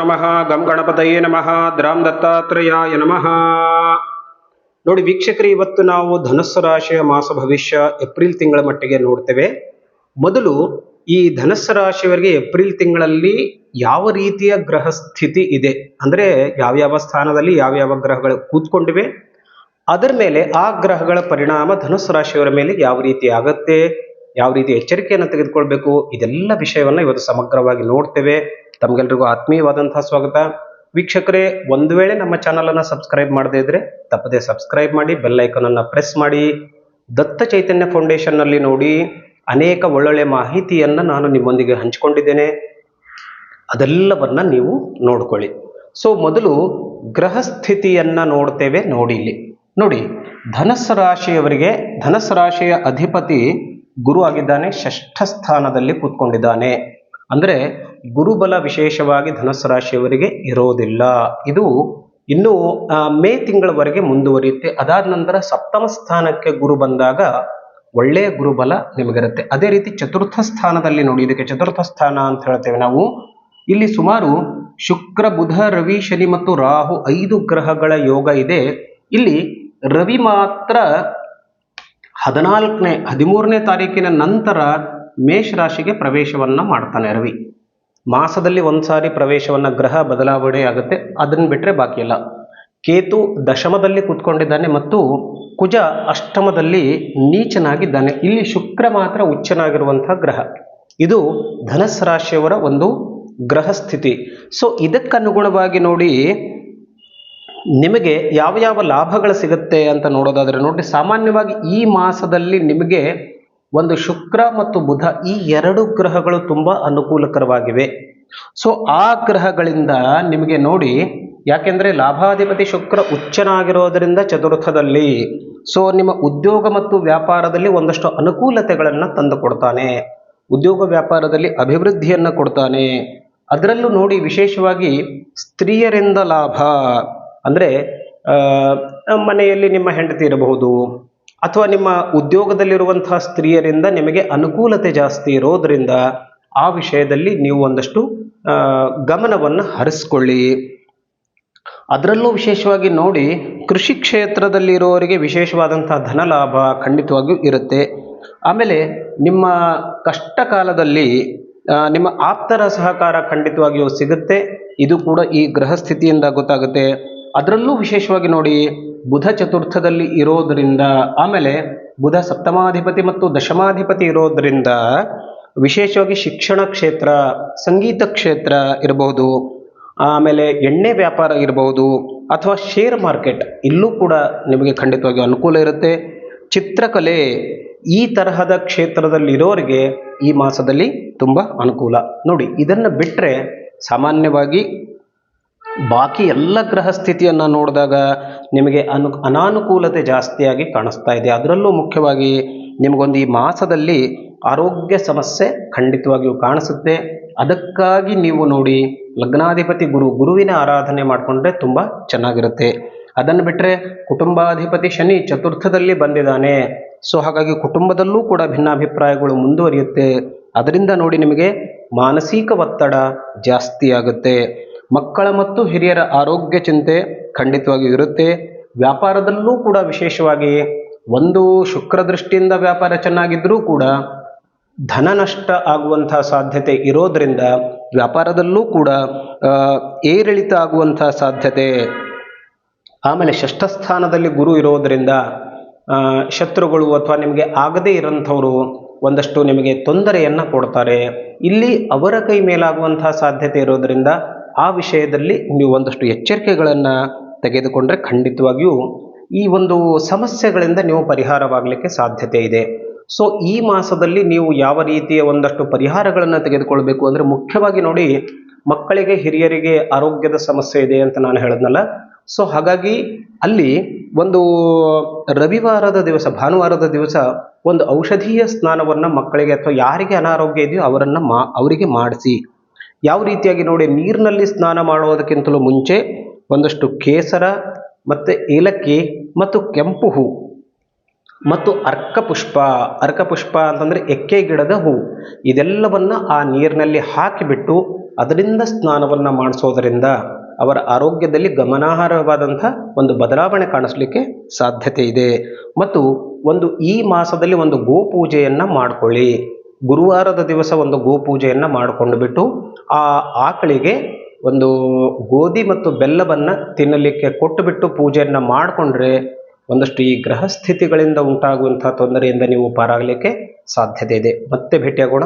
ನಮಃ. ಗಂ ಗಣಪತಯೇ ನಮಃ. ದ್ರಾಂ ದತ್ತಾತ್ರೇಯಾಯ ನಮಃ. ನೋಡಿ ವೀಕ್ಷಕರು, ಇವತ್ತು ನಾವು ಧನಸ್ಸು ರಾಶಿಯ ಮಾಸ ಭವಿಷ್ಯ ಏಪ್ರಿಲ್ ತಿಂಗಳ ಮಟ್ಟಿಗೆ ನೋಡ್ತೇವೆ. ಮೊದಲು ಈ ಧನಸ್ಸು ರಾಶಿಯವರಿಗೆ ಏಪ್ರಿಲ್ ತಿಂಗಳಲ್ಲಿ ಯಾವ ರೀತಿಯ ಗ್ರಹ ಸ್ಥಿತಿ ಇದೆ? ಅಂದ್ರೆ ಯಾವ್ಯಾವ ಸ್ಥಾನದಲ್ಲಿ ಯಾವ್ಯಾವ ಗ್ರಹಗಳು ಕೂತ್ಕೊಂಡಿವೆ? ಅದರ ಮೇಲೆ ಆ ಗ್ರಹಗಳ ಪರಿಣಾಮ ಧನುಸ್ಸು ರಾಶಿಯವರ ಮೇಲೆ ಯಾವ ರೀತಿ ಆಗತ್ತೆ? ಯಾವ ರೀತಿ ಎಚ್ಚರಿಕೆಯನ್ನು ತೆಗೆದುಕೊಳ್ಬೇಕು? ಇದೆಲ್ಲ ವಿಷಯವನ್ನ ಇವತ್ತು ಸಮಗ್ರವಾಗಿ ನೋಡ್ತೇವೆ. ತಮ್ಗೆಲ್ರಿಗೂ ಆತ್ಮೀಯವಾದಂತಹ ಸ್ವಾಗತ. ವೀಕ್ಷಕರೇ, ಒಂದು ವೇಳೆ ನಮ್ಮ ಚಾನಲನ್ನು ಸಬ್ಸ್ಕ್ರೈಬ್ ಮಾಡದೇ ಇದ್ರೆ ತಪ್ಪದೆ ಸಬ್ಸ್ಕ್ರೈಬ್ ಮಾಡಿ, ಬೆಲ್ ಅನ್ನ ಪ್ರೆಸ್ ಮಾಡಿ. ದತ್ತ ಚೈತನ್ಯ ಫೌಂಡೇಶನ್ನಲ್ಲಿ ನೋಡಿ ಅನೇಕ ಒಳ್ಳೊಳ್ಳೆ ಮಾಹಿತಿಯನ್ನು ನಾನು ನಿಮ್ಮೊಂದಿಗೆ ಹಂಚಿಕೊಂಡಿದ್ದೇನೆ. ಅದೆಲ್ಲವನ್ನ ನೀವು ನೋಡ್ಕೊಳ್ಳಿ. ಸೊ, ಮೊದಲು ಗ್ರಹ ಸ್ಥಿತಿಯನ್ನ ನೋಡ್ತೇವೆ ನೋಡಿ ಇಲ್ಲಿ. ನೋಡಿ, ಧನಸ್ಸು ರಾಶಿಯವರಿಗೆ, ಧನಸ್ಸು ರಾಶಿಯ ಅಧಿಪತಿ ಗುರು ಆಗಿದ್ದಾನೆ ಷಷ್ಠ ಸ್ಥಾನದಲ್ಲಿ ಕೂತ್ಕೊಂಡಿದ್ದಾನೆ. ಅಂದ್ರೆ ಗುರುಬಲ ವಿಶೇಷವಾಗಿ ಧನಸ್ಸು ರಾಶಿಯವರಿಗೆ ಇರೋದಿಲ್ಲ. ಇದು ಇನ್ನು ಮೇ ತಿಂಗಳವರೆಗೆ ಮುಂದುವರಿಯುತ್ತೆ. ಅದಾದ ನಂತರ ಸಪ್ತಮ ಸ್ಥಾನಕ್ಕೆ ಗುರು ಬಂದಾಗ ಒಳ್ಳೆಯ ಗುರುಬಲ ನಿಮಗಿರುತ್ತೆ. ಅದೇ ರೀತಿ ಚತುರ್ಥ ಸ್ಥಾನದಲ್ಲಿ ನೋಡಿ, ಇದಕ್ಕೆ ಚತುರ್ಥ ಸ್ಥಾನ ಅಂತ ಹೇಳ್ತೇವೆ ನಾವು. ಇಲ್ಲಿ ಸುಮಾರು ಶುಕ್ರ, ಬುಧ, ರವಿ, ಶನಿ ಮತ್ತು ರಾಹು ಐದು ಗ್ರಹಗಳ ಯೋಗ ಇದೆ. ಇಲ್ಲಿ ರವಿ ಮಾತ್ರ ಹದಿನಾಲ್ಕನೇ, ಹದಿಮೂರನೇ ತಾರೀಕಿನ ನಂತರ ಮೇಷ ರಾಶಿಗೆ ಪ್ರವೇಶವನ್ನ ಮಾಡ್ತಾನೆ ರವಿ. ಮಾಸದಲ್ಲಿ ಒಂದು ಸಾರಿ ಪ್ರವೇಶವನ್ನು ಗ್ರಹ ಬದಲಾವಣೆ ಆಗುತ್ತೆ ಅದನ್ನು ಬಿಟ್ಟರೆ ಬಾಕಿ ಎಲ್ಲ ಕೇತು ದಶಮದಲ್ಲಿ ಕೂತ್ಕೊಂಡಿದ್ದಾನೆ ಮತ್ತು ಕುಜ ಅಷ್ಟಮದಲ್ಲಿ ನೀಚನಾಗಿದ್ದಾನೆ. ಇಲ್ಲಿ ಶುಕ್ರ ಮಾತ್ರ ಉಚ್ಚನಾಗಿರುವಂತಹ ಗ್ರಹ. ಇದು ಧನಸ್ ರಾಶಿಯವರ ಒಂದು ಗ್ರಹ ಸ್ಥಿತಿ ಸೊ ಇದಕ್ಕನುಗುಣವಾಗಿ ನೋಡಿ ನಿಮಗೆ ಯಾವ ಯಾವ ಲಾಭಗಳು ಸಿಗುತ್ತೆ ಅಂತ ನೋಡೋದಾದರೆ ನೋಡಿ ಸಾಮಾನ್ಯವಾಗಿ ಈ ಮಾಸದಲ್ಲಿ ನಿಮಗೆ ಒಂದು ಶುಕ್ರ ಮತ್ತು ಬುಧ ಈ ಎರಡು ಗ್ರಹಗಳು ತುಂಬಾ ಅನುಕೂಲಕರವಾಗಿವೆ. ಸೊ ಆ ಗ್ರಹಗಳಿಂದ ನಿಮಗೆ ನೋಡಿ, ಯಾಕೆಂದರೆ ಲಾಭಾಧಿಪತಿ ಶುಕ್ರ ಉಚ್ಚನಾಗಿರೋದರಿಂದ ಚತುರ್ಥದಲ್ಲಿ ಸೊ ನಿಮ್ಮ ಉದ್ಯೋಗ ಮತ್ತು ವ್ಯಾಪಾರದಲ್ಲಿ ಒಂದಷ್ಟು ಅನುಕೂಲತೆಗಳನ್ನು ತಂದು ಕೊಡ್ತಾನೆ ಉದ್ಯೋಗ ವ್ಯಾಪಾರದಲ್ಲಿ ಅಭಿವೃದ್ಧಿಯನ್ನು ಕೊಡ್ತಾನೆ. ಅದರಲ್ಲೂ ನೋಡಿ ವಿಶೇಷವಾಗಿ ಸ್ತ್ರೀಯರಿಂದ ಲಾಭ. ಅಂದರೆ ಮನೆಯಲ್ಲಿ ನಿಮ್ಮ ಹೆಂಡತಿ ಇರಬಹುದು ಅಥವಾ ನಿಮ್ಮ ಉದ್ಯೋಗದಲ್ಲಿರುವಂತಹ ಸ್ತ್ರೀಯರಿಂದ ನಿಮಗೆ ಅನುಕೂಲತೆ ಜಾಸ್ತಿ ಇರೋದ್ರಿಂದ ಆ ವಿಷಯದಲ್ಲಿ ನೀವು ಒಂದಷ್ಟು ಗಮನವನ್ನು ಹರಿಸ್ಕೊಳ್ಳಿ. ಅದರಲ್ಲೂ ವಿಶೇಷವಾಗಿ ನೋಡಿ, ಕೃಷಿ ಕ್ಷೇತ್ರದಲ್ಲಿ ಇರೋರಿಗೆ ವಿಶೇಷವಾದಂತಹ ಧನ ಲಾಭ ಖಂಡಿತವಾಗಿಯೂ ಇರುತ್ತೆ. ಆಮೇಲೆ ನಿಮ್ಮ ಕಷ್ಟ ಕಾಲದಲ್ಲಿ ನಿಮ್ಮ ಆಪ್ತರ ಸಹಕಾರ ಖಂಡಿತವಾಗಿಯೂ ಸಿಗುತ್ತೆ. ಇದು ಕೂಡ ಈ ಗ್ರಹ ಸ್ಥಿತಿಯಿಂದ ಗೊತ್ತಾಗುತ್ತೆ. ಅದರಲ್ಲೂ ವಿಶೇಷವಾಗಿ ನೋಡಿ ಬುಧ ಚತುರ್ಥದಲ್ಲಿ ಇರೋದರಿಂದ, ಆಮೇಲೆ ಬುಧ ಸಪ್ತಮಾಧಿಪತಿ ಮತ್ತು ದಶಮಾಧಿಪತಿ ಇರೋದರಿಂದ ವಿಶೇಷವಾಗಿ ಶಿಕ್ಷಣ ಕ್ಷೇತ್ರ, ಸಂಗೀತ ಕ್ಷೇತ್ರ ಇರಬಹುದು, ಆಮೇಲೆ ಎಣ್ಣೆ ವ್ಯಾಪಾರ ಇರಬಹುದು, ಅಥವಾ ಶೇರ್ ಮಾರ್ಕೆಟ್ ಇಲ್ಲೂ ಕೂಡ ನಿಮಗೆ ಖಂಡಿತವಾಗಿ ಅನುಕೂಲ ಇರುತ್ತೆ. ಚಿತ್ರಕಲೆ ಈ ತರಹದ ಕ್ಷೇತ್ರದಲ್ಲಿರೋರಿಗೆ ಈ ಮಾಸದಲ್ಲಿ ತುಂಬ ಅನುಕೂಲ. ನೋಡಿ, ಇದನ್ನು ಬಿಟ್ಟರೆ ಸಾಮಾನ್ಯವಾಗಿ ಬಾಕಿ ಎಲ್ಲ ಗ್ರಹ ಸ್ಥಿತಿಯನ್ನು ನೋಡಿದಾಗ ನಿಮಗೆ ಅನು, ಅನಾನುಕೂಲತೆ ಜಾಸ್ತಿಯಾಗಿ ಕಾಣಿಸ್ತಾ ಇದೆ. ಅದರಲ್ಲೂ ಮುಖ್ಯವಾಗಿ ನಿಮಗೊಂದು ಈ ಮಾಸದಲ್ಲಿ ಆರೋಗ್ಯ ಸಮಸ್ಯೆ ಖಂಡಿತವಾಗಿಯೂ ಕಾಣಿಸುತ್ತೆ. ಅದಕ್ಕಾಗಿ ನೀವು ನೋಡಿ ಲಗ್ನಾಧಿಪತಿ ಗುರು, ಗುರುವಿನ ಆರಾಧನೆ ಮಾಡಿಕೊಂಡ್ರೆ ತುಂಬ ಚೆನ್ನಾಗಿರುತ್ತೆ. ಅದನ್ನು ಬಿಟ್ಟರೆ ಕುಟುಂಬಾಧಿಪತಿ ಶನಿ ಚತುರ್ಥದಲ್ಲಿ ಬಂದಿದ್ದಾನೆ. ಸೊ ಹಾಗಾಗಿ ಕುಟುಂಬದಲ್ಲೂ ಕೂಡ ಭಿನ್ನಾಭಿಪ್ರಾಯಗಳು ಮುಂದುವರಿಯುತ್ತೆ. ಅದರಿಂದ ನೋಡಿ ನಿಮಗೆ ಮಾನಸಿಕ ಒತ್ತಡ ಜಾಸ್ತಿ ಆಗುತ್ತೆ ಮಕ್ಕಳ ಮತ್ತು ಹಿರಿಯರ ಆರೋಗ್ಯ ಚಿಂತೆ ಖಂಡಿತವಾಗಿಯೂ ಇರುತ್ತೆ. ವ್ಯಾಪಾರದಲ್ಲೂ ಕೂಡ ವಿಶೇಷವಾಗಿ ಒಂದು ಶುಕ್ರ ದೃಷ್ಟಿಯಿಂದ ವ್ಯಾಪಾರ ಚೆನ್ನಾಗಿದ್ದರೂ ಕೂಡ ಧನ ನಷ್ಟ ಆಗುವಂತಹ ಸಾಧ್ಯತೆ ಇರೋದ್ರಿಂದ ವ್ಯಾಪಾರದಲ್ಲೂ ಕೂಡ ಏರಿಳಿತ ಆಗುವಂತಹ ಸಾಧ್ಯತೆ, ಆಮೇಲೆ ಷಷ್ಠ ಸ್ಥಾನದಲ್ಲಿ ಗುರು ಇರೋದ್ರಿಂದ ಶತ್ರುಗಳು ಅಥವಾ ನಿಮಗೆ ಆಗದೇ ಇರೋಂಥವರು ಒಂದಷ್ಟು ನಿಮಗೆ ತೊಂದರೆಯನ್ನು ಕೊಡ್ತಾರೆ. ಇಲ್ಲಿ ಅವರ ಕೈ ಮೇಲಾಗುವಂತಹ ಸಾಧ್ಯತೆ ಇರೋದ್ರಿಂದ ಆ ವಿಷಯದಲ್ಲಿ ನೀವು ಒಂದಷ್ಟು ಎಚ್ಚರಿಕೆಗಳನ್ನು ತೆಗೆದುಕೊಂಡ್ರೆ ಖಂಡಿತವಾಗಿಯೂ ಈ ಒಂದು ಸಮಸ್ಯೆಗಳಿಂದ ನೀವು ಪರಿಹಾರವಾಗಲಿಕ್ಕೆ ಸಾಧ್ಯತೆ ಇದೆ. ಸೊ ಈ ಮಾಸದಲ್ಲಿ ನೀವು ಯಾವ ರೀತಿಯ ಒಂದಷ್ಟು ಪರಿಹಾರಗಳನ್ನು ತೆಗೆದುಕೊಳ್ಬೇಕು ಅಂದರೆ ಮುಖ್ಯವಾಗಿ ನೋಡಿ ಮಕ್ಕಳಿಗೆ, ಹಿರಿಯರಿಗೆ ಆರೋಗ್ಯದ ಸಮಸ್ಯೆ ಇದೆ ಅಂತ ನಾನು ಹೇಳಿದ್ನಲ್ಲ. ಸೊ ಹಾಗಾಗಿ ಅಲ್ಲಿ ಒಂದು ರವಿವಾರದ ದಿವಸ, ಭಾನುವಾರದ ದಿವಸ ಒಂದು ಔಷಧೀಯ ಸ್ನಾನವನ್ನು ಮಕ್ಕಳಿಗೆ ಅಥವಾ ಯಾರಿಗೆ ಅನಾರೋಗ್ಯ ಇದೆಯೋ ಅವರನ್ನು ಮಾ, ಅವರಿಗೆ ಮಾಡಿಸಿ. ಯಾವ ರೀತಿಯಾಗಿ ನೋಡಿ ನೀರಿನಲ್ಲಿ ಸ್ನಾನ ಮಾಡುವುದಕ್ಕಿಂತಲೂ ಮುಂಚೆ ಒಂದಷ್ಟು ಕೇಸರ ಮತ್ತು ಏಲಕ್ಕಿ ಮತ್ತು ಕೆಂಪು ಹೂ ಮತ್ತು ಅರ್ಕಪುಷ್ಪ. ಅರ್ಕಪುಷ್ಪ ಅಂತಂದರೆ ಎಕ್ಕೆ ಗಿಡದ ಹೂ. ಇದೆಲ್ಲವನ್ನು ಆ ನೀರಿನಲ್ಲಿ ಹಾಕಿಬಿಟ್ಟು ಅದರಿಂದ ಸ್ನಾನವನ್ನು ಮಾಡಿಸೋದರಿಂದ ಅವರ ಆರೋಗ್ಯದಲ್ಲಿ ಗಮನಾರ್ಹವಾದಂಥ ಒಂದು ಬದಲಾವಣೆ ಕಾಣಿಸ್ಲಿಕ್ಕೆ ಸಾಧ್ಯತೆ ಇದೆ. ಮತ್ತು ಒಂದು ಈ ಮಾಸದಲ್ಲಿ ಒಂದು ಗೋಪೂಜೆಯನ್ನು ಮಾಡಿಕೊಳ್ಳಿ. ಗುರುವಾರದ ದಿವಸ ಒಂದು ಗೋಪೂಜೆಯನ್ನು ಮಾಡಿಕೊಂಡು ಬಿಟ್ಟು ಆ ಆಕಳಿಗೆ ಒಂದು ಗೋಧಿ ಮತ್ತು ಬೆಲ್ಲವನ್ನು ತಿನ್ನಲಿಕ್ಕೆ ಕೊಟ್ಟುಬಿಟ್ಟು ಪೂಜೆಯನ್ನು ಮಾಡಿಕೊಂಡ್ರೆ ಒಂದಷ್ಟು ಈ ಗ್ರಹ ಸ್ಥಿತಿಗಳಿಂದ ಉಂಟಾಗುವಂಥ ತೊಂದರೆಯಿಂದ ನೀವು ಪಾರಾಗಲಿಕ್ಕೆ ಸಾಧ್ಯತೆ ಇದೆ. ಮತ್ತೆ ಭೇಟಿಯಾಗೋಣ.